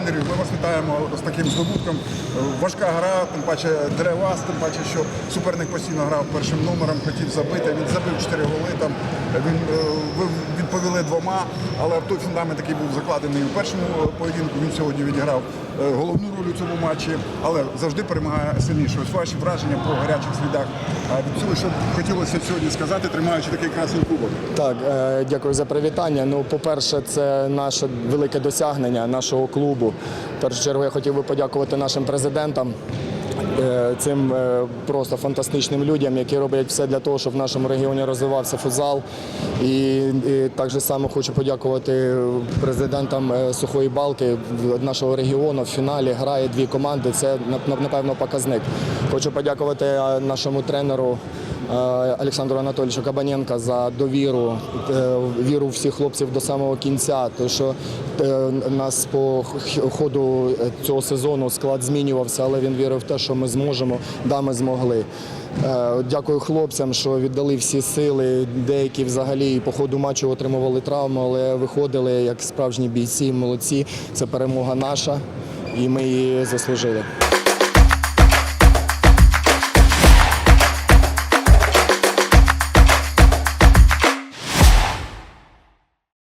вітаємо з таким здобутком. Е, Важка гра, тим паче Деревас, тим паче, що суперник постійно грав першим номером, хотів забити. Він забив 4 голи. Там він е, відповіли двома, але той фундамент, який був закладений у першому е, поєдинку, він сьогодні відіграв е, головну роль у цьому матчі, але завжди перемагає сильніше. Ось ваші враження по гарячих слідах. Від цього, що хотілося сьогодні сказати, тримаючи такий красний кубок. Так, е, дякую за привітання. Ну, по-перше, це наше велике досягнення нашого клубу. В першу чергу я хотів би подякувати нашим президентам. Е, Цим е, просто фантастичним людям, які роблять все для того, щоб в нашому регіоні розвивався футзал. І, і так же само хочу подякувати президентам е, Сухої Балки нашого регіону. В фіналі грає дві команди. Це напевно показник. Хочу подякувати нашому тренеру Олександру Анатолійовичу Кабаненка за довіру, е, віру всіх хлопців до самого кінця. Тому що е, нас по ходу цього сезону склад змінювався, але він вірив в те, що ми зможемо. Да, ми змогли. Е, Дякую хлопцям, що віддали всі сили. Деякі взагалі по ходу матчу отримували травму, але виходили як справжні бійці, молодці. Це перемога наша, і ми її заслужили.